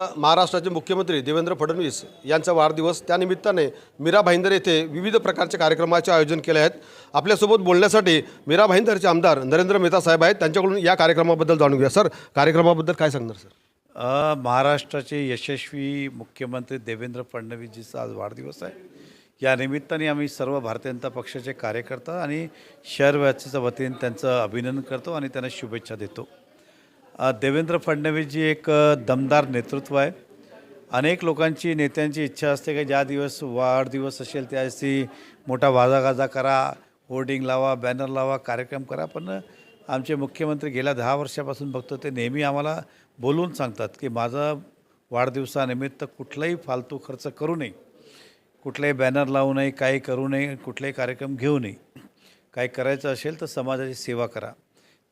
महाराष्ट्राचे मुख्यमंत्री देवेंद्र फडणवीस यांचा वाढदिवस त्यानिमित्ताने मीरा भाईंदर येथे विविध प्रकारच्या कार्यक्रमाचे आयोजन केले आहेत. आपल्यासोबत बोलण्यासाठी मीरा भाईंदरचे आमदार नरेंद्र मेहता साहेब आहेत. त्यांच्याकडून या कार्यक्रमाबद्दल जाणून घ्या सर कार्यक्रमाबद्दल काय सांगणार सर? महाराष्ट्राचे यशस्वी मुख्यमंत्री देवेंद्र फडणवीसजीचा आज वाढदिवस आहे. या निमित्ताने आम्ही सर्व भारतीय जनता पक्षाचे कार्यकर्ता आणि शहरवासीच्या वतीने त्यांचं अभिनंदन करतो आणि त्यांना शुभेच्छा देतो. देवेंद्र फडणवीसजी एक दमदार नेतृत्व आहे. अनेक लोकांची नेत्यांची इच्छा असते की ज्या दिवस वाढदिवस असेल त्या दिवशी मोठा वाजागाजा करा होर्डिंग लावा बॅनर लावा कार्यक्रम करा. पण आमचे मुख्यमंत्री गेल्या दहा वर्षापासून बघतो ते नेहमी आम्हाला बोलून सांगतात की माझा वाढदिवसानिमित्त कुठलाही फालतू खर्च करू नये. कुठलाही बॅनर लावू नये काही करू नये कुठलाही कार्यक्रम घेऊ नये. काही करायचं असेल तर समाजाची सेवा करा.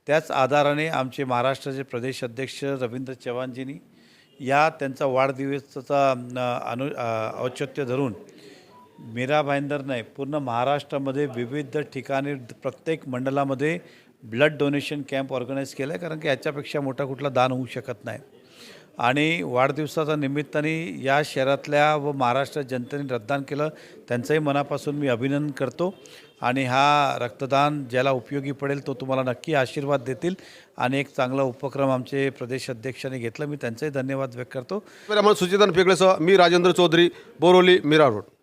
त्याच आधाराने आमचे महाराष्ट्राचे प्रदेश अध्यक्ष रवींद्र चव्हाणजींनी या त्यांचा वाढदिवसाचा अनु औचित्य धरून मीरा भाईंदरने पूर्ण महाराष्ट्रामध्ये विविध ठिकाणी प्रत्येक मंडलामध्ये ब्लड डोनेशन कॅम्प ऑर्गनाईज केला आहे कारण की याच्यापेक्षा मोठा कुठला दान होऊ शकत नाही. आणि वाढदिवसाच्या निमित्ताने या शहरातल्या व महाराष्ट्र जनतेने रक्तदान केलं त्यांचंही मनापासून मी अभिनंदन करतो. आणि हा रक्तदान ज्याला उपयोगी पडेल तो तुम्हाला नक्की आशीर्वाद देतील. आणि एक चांगला उपक्रम आमचे प्रदेश अध्यक्षांनी घेतला. मी त्यांचाही धन्यवाद व्यक्त करतो. कॅमेरामन सुचितान पेगळेसह मी राजेंद्र चौधरी बोरोली मीरा रोड.